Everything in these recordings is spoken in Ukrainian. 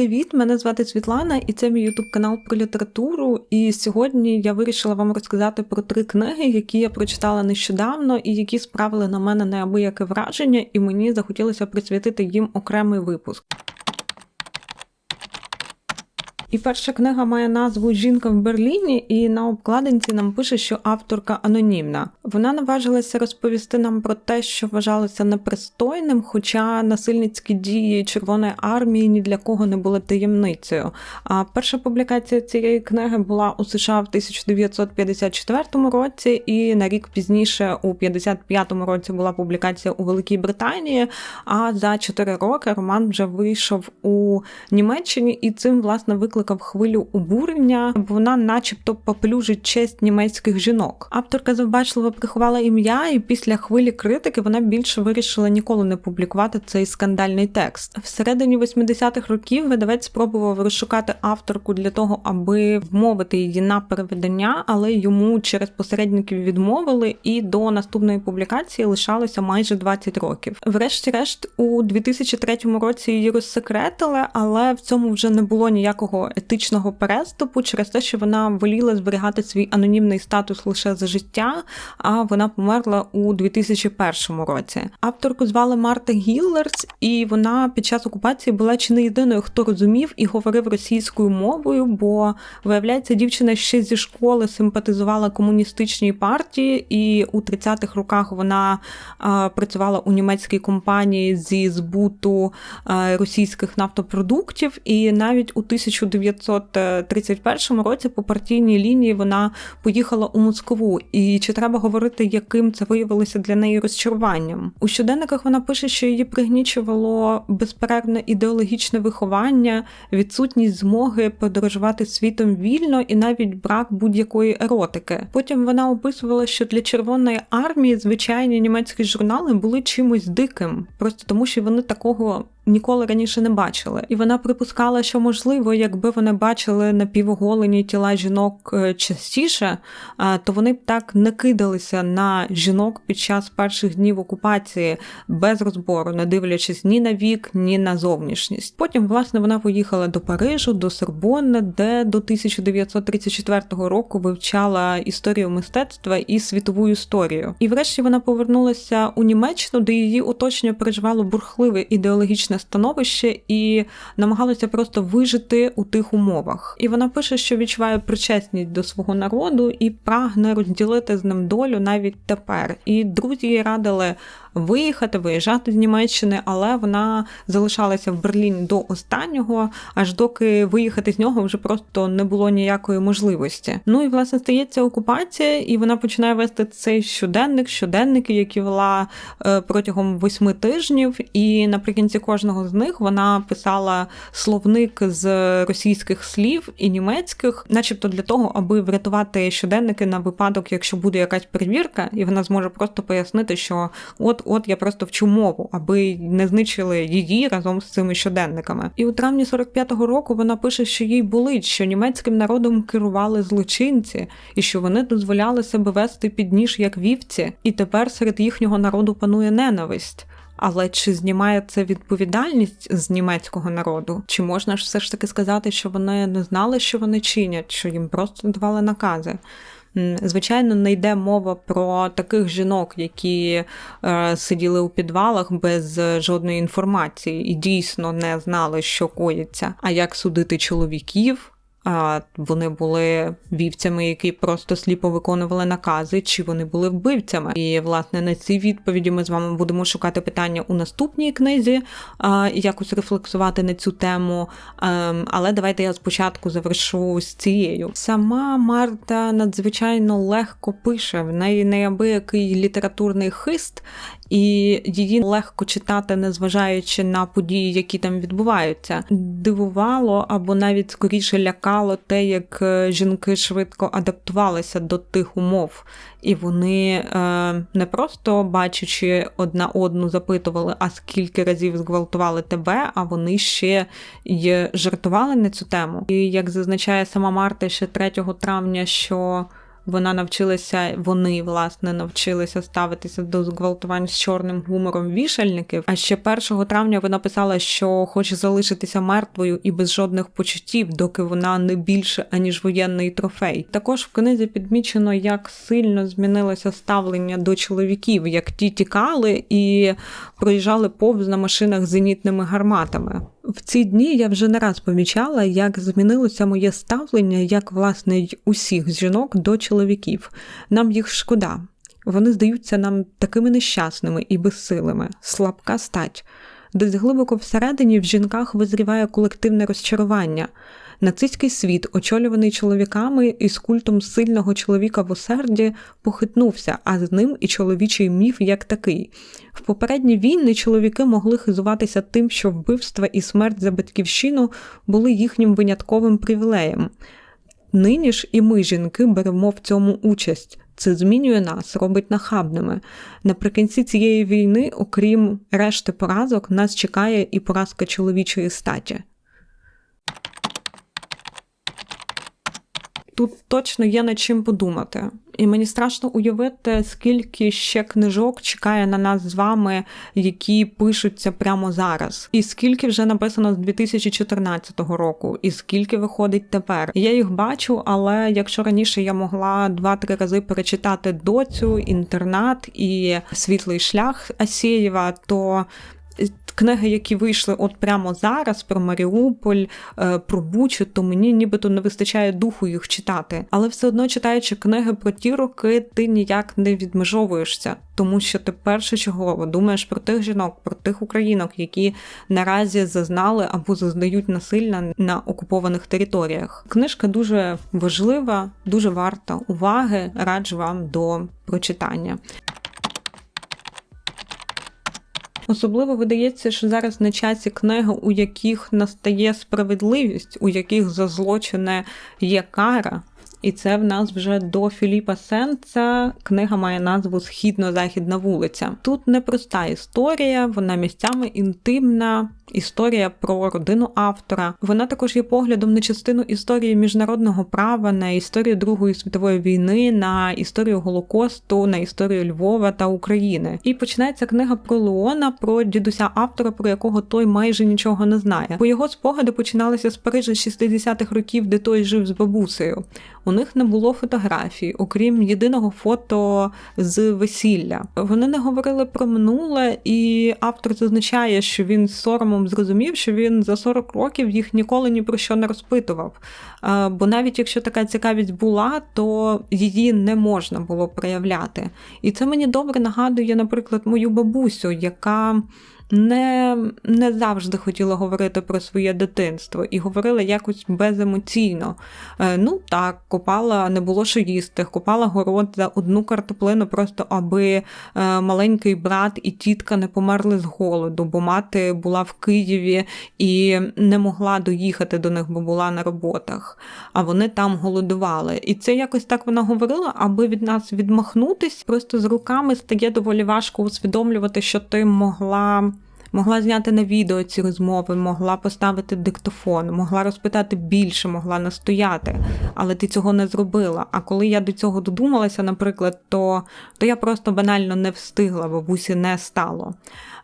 привіт! Мене звати Світлана, і це мій ютуб канал про літературу. І сьогодні я вирішила вам розказати про три книги, які я прочитала нещодавно і які справили на мене неабияке враження, і мені захотілося присвятити їм окремий випуск. І перша книга має назву Жінка в Берліні, і на обкладинці нам пише, що авторка анонімна. Вона наважилася розповісти нам про те, що вважалося непристойним, хоча насильницькі дії Червоної армії ні для кого не були таємницею. А перша публікація цієї книги була у США в 1954 році, і на рік пізніше, у 55-му році, була публікація у Великій Британії. А за 4 роки роман вже вийшов у Німеччині, і цим власне виклик викликав хвилю обурення, бо вона, начебто, поплюжить честь німецьких жінок. Авторка завбачливо приховала ім'я, і після хвилі критики вона більше вирішила ніколи не публікувати цей скандальний текст. Всередині 80-х років видавець спробував розшукати авторку для того, аби вмовити її на переведення, але йому через посередників відмовили, і до наступної публікації лишалося майже 20 років. Врешті-решт, у 2003 році її розсекретили, але в цьому вже не було ніякого етичного переступу через те, що вона воліла зберігати свій анонімний статус лише за життя, а вона померла у 2001 році. Авторку звали Марта Гіллерс, і вона під час окупації була чи не єдиною, хто розумів і говорив російською мовою, бо виявляється, дівчина ще зі школи симпатизувала комуністичній партії, і у 30-х роках вона а, працювала у німецькій компанії зі збуту а, російських нафтопродуктів, і навіть у 1900 1931 році по партійній лінії вона поїхала у Москву. І чи треба говорити, яким це виявилося для неї розчаруванням? У щоденниках вона пише, що її пригнічувало безперервне ідеологічне виховання, відсутність змоги подорожувати світом вільно і навіть брак будь-якої еротики. Потім вона описувала, що для Червоної армії звичайні німецькі журнали були чимось диким, просто тому що вони такого ніколи раніше не бачили. І вона припускала, що можливо, якби вони бачили напівоголені тіла жінок е, частіше, то вони б так не кидалися на жінок під час перших днів окупації без розбору, не дивлячись ні на вік, ні на зовнішність. Потім, власне, вона поїхала до Парижу, до Сорбонни, де до 1934 року вивчала історію мистецтва і світову історію. І врешті вона повернулася у Німеччину, де її оточення переживало бурхливе ідеологічне становище і намагалася просто вижити у тих умовах. І вона пише, що відчуває причесність до свого народу і прагне розділити з ним долю навіть тепер. І друзі їй радили виїхати, виїжджати з Німеччини, але вона залишалася в Берліні до останнього, аж доки виїхати з нього вже просто не було ніякої можливості. Ну і власне стається окупація, і вона починає вести цей щоденник, щоденники, які вела е, протягом восьми тижнів. І наприкінці кожного з них вона писала словник з російських слів і німецьких, начебто для того, аби врятувати щоденники на випадок, якщо буде якась перевірка, і вона зможе просто пояснити, що от от я просто вчу мову, аби не знищили її разом з цими щоденниками. І у травні 45-го року вона пише, що їй болить, що німецьким народом керували злочинці, і що вони дозволяли себе вести під ніж як вівці, і тепер серед їхнього народу панує ненависть. Але чи знімає це відповідальність з німецького народу? Чи можна ж все ж таки сказати, що вони не знали, що вони чинять, що їм просто давали накази? Звичайно, не йде мова про таких жінок, які е, сиділи у підвалах без жодної інформації і дійсно не знали, що коїться, а як судити чоловіків. А вони були вівцями, які просто сліпо виконували накази, чи вони були вбивцями. І власне на ці відповіді ми з вами будемо шукати питання у наступній книзі, а, якось рефлексувати на цю тему. А, ем, але давайте я спочатку завершу з цією. Сама Марта надзвичайно легко пише в неї неабиякий літературний хист, і її легко читати, незважаючи на події, які там відбуваються. Дивувало або навіть скоріше лякало те, як е, жінки швидко адаптувалися до тих умов, і вони е, не просто бачачи одна одну запитували, а скільки разів зґвалтували тебе, а вони ще й жартували на цю тему. І як зазначає сама Марта ще 3 травня, що Вона навчилася, вони власне навчилися ставитися до зґвалтувань з чорним гумором вішальників. А ще 1 травня вона писала, що хоче залишитися мертвою і без жодних почуттів, доки вона не більше аніж воєнний трофей. Також в книзі підмічено, як сильно змінилося ставлення до чоловіків, як ті тікали і проїжджали повз на машинах з зенітними гарматами. В ці дні я вже не раз помічала, як змінилося моє ставлення, як власне й усіх жінок до чоловіків. Нам їх шкода. Вони здаються нам такими нещасними і безсилими, слабка стать. Десь глибоко всередині в жінках визріває колективне розчарування. Нацистський світ, очолюваний чоловіками із культом сильного чоловіка в осерді, похитнувся, а з ним і чоловічий міф як такий. В попередні війни чоловіки могли хизуватися тим, що вбивства і смерть за батьківщину були їхнім винятковим привілеєм. Нині ж і ми, жінки, беремо в цьому участь. Це змінює нас, робить нахабними. Наприкінці цієї війни, окрім решти поразок, нас чекає і поразка чоловічої статі. Тут точно є над чим подумати. І мені страшно уявити, скільки ще книжок чекає на нас з вами, які пишуться прямо зараз, і скільки вже написано з 2014 року, і скільки виходить тепер. Я їх бачу, але якщо раніше я могла два-три рази перечитати доцю, інтернат і світлий шлях Асєєва, то книги, які вийшли от прямо зараз про Маріуполь, е, про Бучу, то мені нібито не вистачає духу їх читати. Але все одно читаючи книги про ті роки, ти ніяк не відмежовуєшся, тому що ти першочергово думаєш про тих жінок, про тих українок, які наразі зазнали або зазнають насилля на окупованих територіях. Книжка дуже важлива, дуже варта уваги. Раджу вам до прочитання. Особливо видається, що зараз на часі книги, у яких настає справедливість, у яких за злочини є кара. І це в нас вже до Філіпа Сенца. Книга має назву Східно-західна вулиця. Тут непроста історія, вона місцями інтимна, історія про родину автора. Вона також є поглядом на частину історії міжнародного права, на історію Другої світової війни, на історію Голокосту, на історію Львова та України. І починається книга про Леона, про дідуся автора, про якого той майже нічого не знає. Бо його спогади починалися з Парижа 60-х років, де той жив з бабусею. У них не було фотографій, окрім єдиного фото з весілля. Вони не говорили про минуле, і автор зазначає, що він соромом зрозумів, що він за 40 років їх ніколи ні про що не розпитував. Бо навіть якщо така цікавість була, то її не можна було проявляти. І це мені добре нагадує, наприклад, мою бабусю, яка не не завжди хотіла говорити про своє дитинство і говорила якось беземоційно. Е, ну так, копала, не було що їсти, копала город за одну картоплину, просто аби е, маленький брат і тітка не померли з голоду, бо мати була в Києві і не могла доїхати до них, бо була на роботах. А вони там голодували. І це якось так вона говорила, аби від нас відмахнутись, просто з руками стає доволі важко усвідомлювати, що ти могла могла зняти на відео ці розмови, могла поставити диктофон, могла розпитати більше, могла настояти, але ти цього не зробила. А коли я до цього додумалася, наприклад, то, то я просто банально не встигла, бабусі не стало.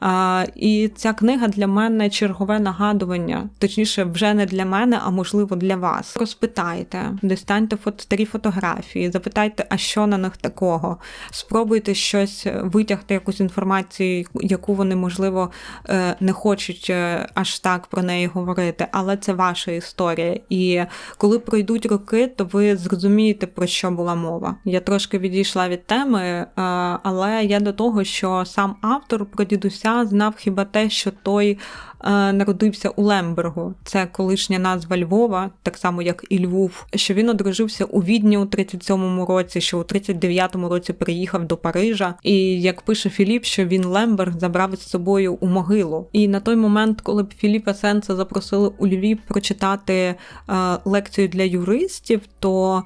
А, І ця книга для мене чергове нагадування, точніше, вже не для мене, а можливо для вас. Розпитайте, достаньте старі фотографії, запитайте, а що на них такого. Спробуйте щось витягти, якусь інформацію, яку вони, можливо, не хочуть е, аж так про неї говорити, але це ваша історія. І коли пройдуть роки, то ви зрозумієте, про що була мова. Я трошки відійшла від теми, е, але я до того, що сам автор про дідуся знав хіба те, що той е, народився у Лембергу. Це колишня назва Львова, так само як і Львов. Що він одружився у Відні у 37-му році, що у 39-му році приїхав до Парижа. І як пише Філіп, що він Лемберг забрав з собою у могилу. І на той момент, коли б Філіпа Сенса запросили у Львів прочитати е, лекцію для юристів, то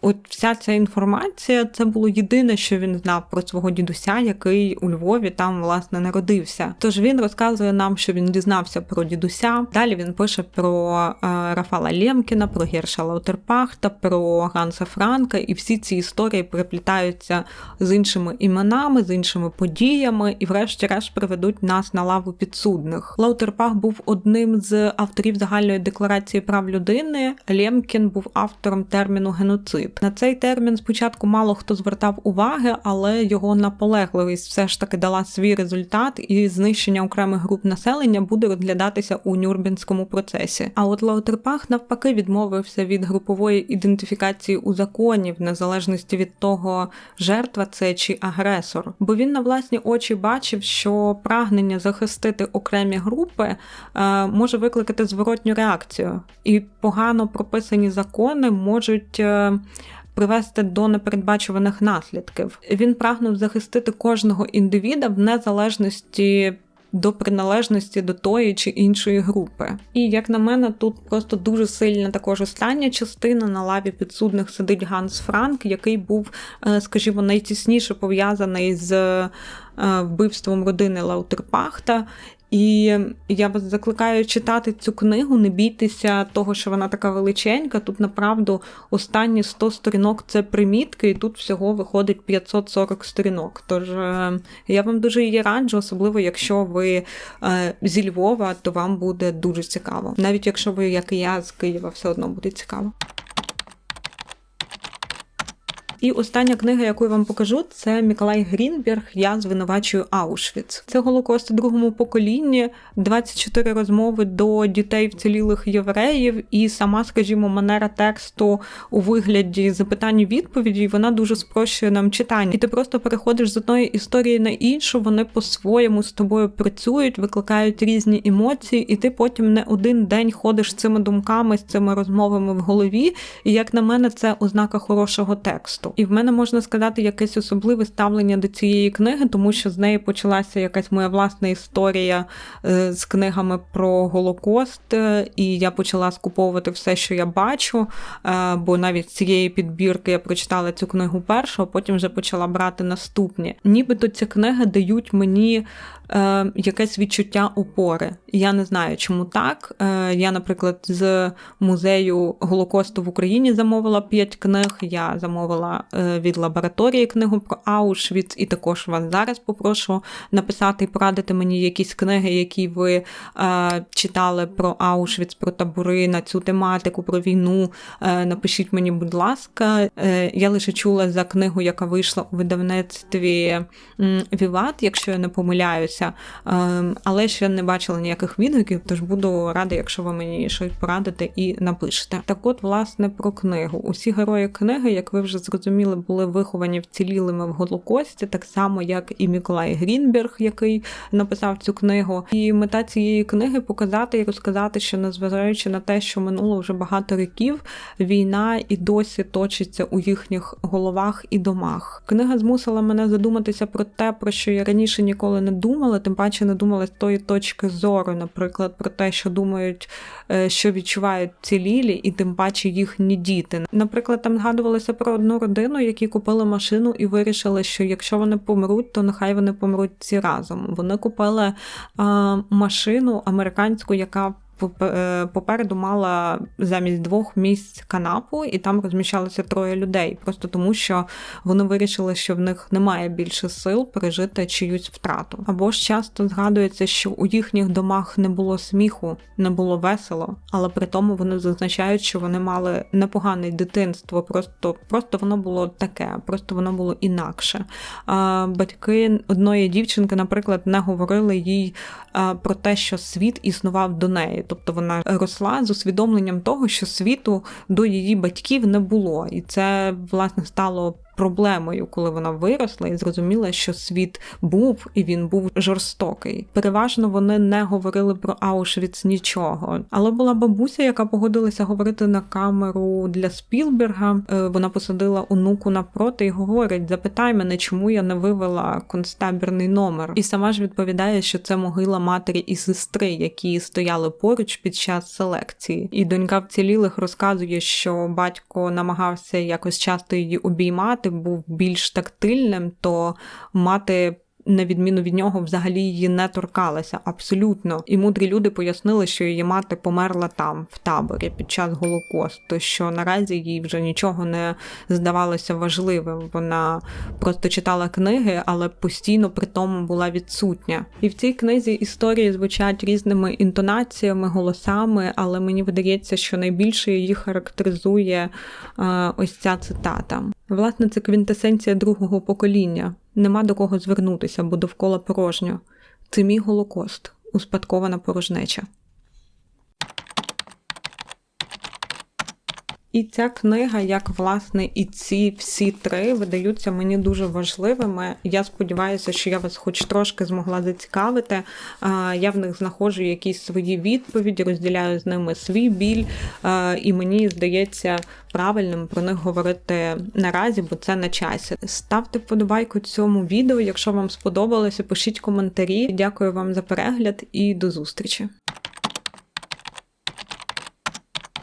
от вся ця інформація це було єдине, що він знав про свого дідуся, який у Львові там власне народився. Тож він розказує нам, що він дізнався про дідуся. Далі він пише про е, Рафала Лємкіна, про Герша Лаутерпахта, про Ганса Франка, і всі ці історії переплітаються з іншими іменами, з іншими подіями, і, врешті-решт, приведуть нас на лаву підсудних. Лаутерпах був одним з авторів загальної декларації прав людини. Лємкін був автором терміну геноцид. На цей термін спочатку мало хто звертав уваги, але його наполегливість все ж таки дала свій результат, і знищення окремих груп населення буде розглядатися у Нюрнберзькому процесі. А от Лаутерпах навпаки відмовився від групової ідентифікації у законі, в незалежності від того, жертва це чи агресор, бо він на власні очі бачив, що прагнення захистити окремі групи е, може викликати зворотню реакцію, і погано прописані закони можуть. Е, привести до непередбачуваних наслідків. Він прагнув захистити кожного індивіда в незалежності. До приналежності до тої чи іншої групи. І як на мене, тут просто дуже сильна також остання частина на лаві підсудних сидить Ганс Франк, який був, е, скажімо, найтісніше пов'язаний з е, вбивством родини Лаутерпахта. І я вас закликаю читати цю книгу, не бійтеся того, що вона така величенька. Тут направду останні 100 сторінок це примітки, і тут всього виходить 540 сторінок. Тож е, я вам дуже її раджу, особливо якщо ви е, зі Львова, то вам буде дуже цікаво. Навіть якщо ви, як і я, з Києва, все одно буде цікаво. І остання книга, яку я вам покажу, це Миколай Грінберг. Я звинувачую Аушвіц. Це Голокост у другому поколінні, 24 розмови до дітей вцілілих євреїв, і сама, скажімо, манера тексту у вигляді запитань відповіді. Вона дуже спрощує нам читання. І ти просто переходиш з одної історії на іншу. Вони по-своєму з тобою працюють, викликають різні емоції, і ти потім не один день ходиш цими думками, з цими розмовами в голові. І як на мене, це ознака хорошого тексту. І в мене можна сказати якесь особливе ставлення до цієї книги, тому що з неї почалася якась моя власна історія е, з книгами про Голокост, е, і я почала скуповувати все, що я бачу. Е, бо навіть з цієї підбірки я прочитала цю книгу першу, а потім вже почала брати наступні. Нібито ці книги дають мені е, якесь відчуття опори. Я не знаю, чому так. Е, Я, наприклад, з музею Голокосту в Україні замовила п'ять книг. Я замовила е, від лабораторії книгу про Аушвіц, і також вас зараз попрошу написати і порадити мені якісь книги, які ви е, читали про Аушвіц, про табори на цю тематику, про війну. Е, Напишіть мені, будь ласка. Е, Я лише чула за книгу, яка вийшла у видавництві Віват, якщо я не помиляюся дивилася, ем, але ще не бачила ніяких відгуків, тож буду рада, якщо ви мені щось порадите і напишете. Так от, власне, про книгу. Усі герої книги, як ви вже зрозуміли, були виховані вцілілими в Голокості, так само, як і Миколай Грінберг, який написав цю книгу. І мета цієї книги показати і розказати, що незважаючи на те, що минуло вже багато років, війна і досі точиться у їхніх головах і домах. Книга змусила мене задуматися про те, про що я раніше ніколи не думала думали, тим паче не думали з тої точки зору, наприклад, про те, що думають, е, що відчувають ці лілі, і тим паче їхні діти. Наприклад, там згадувалося про одну родину, які купили машину і вирішили, що якщо вони помруть, то нехай вони помруть всі разом. Вони купили а, машину американську, яка попереду мала замість двох місць канапу, і там розміщалося троє людей, просто тому що вони вирішили, що в них немає більше сил пережити чиюсь втрату. Або ж часто згадується, що у їхніх домах не було сміху, не було весело, але при тому вони зазначають, що вони мали непогане дитинство, просто просто воно було таке, просто воно було інакше. Батьки одної дівчинки, наприклад, не говорили їй про те, що світ існував до неї. Тобто вона росла з усвідомленням того, що світу до її батьків не було, і це власне стало проблемою, коли вона виросла і зрозуміла, що світ був і він був жорстокий. Переважно вони не говорили про Аушвіц нічого, але була бабуся, яка погодилася говорити на камеру для Спілберга. Е, Вона посадила онуку напроти і говорить: запитай мене, чому я не вивела концтабірний номер. І сама ж відповідає, що це могила матері і сестри, які стояли поруч під час селекції. І донька вцілілих розказує, що батько намагався якось часто її обіймати, був більш тактильним, то мати. На відміну від нього, взагалі її не торкалася абсолютно. І мудрі люди пояснили, що її мати померла там, в таборі, під час голокосту. Що наразі їй вже нічого не здавалося важливим. Вона просто читала книги, але постійно при тому була відсутня. І в цій книзі історії звучать різними інтонаціями, голосами, але мені видається, що найбільше її характеризує е, ось ця цитата. Власне, це квінтесенція другого покоління. Нема до кого звернутися, бо довкола порожньо. Це мій голокост, успадкована порожнеча. І ця книга, як власне і ці всі три, видаються мені дуже важливими. Я сподіваюся, що я вас хоч трошки змогла зацікавити. Я в них знаходжу якісь свої відповіді, розділяю з ними свій біль, і мені здається правильним про них говорити наразі, бо це на часі. Ставте вподобайку цьому відео, якщо вам сподобалося, пишіть коментарі. Дякую вам за перегляд і до зустрічі.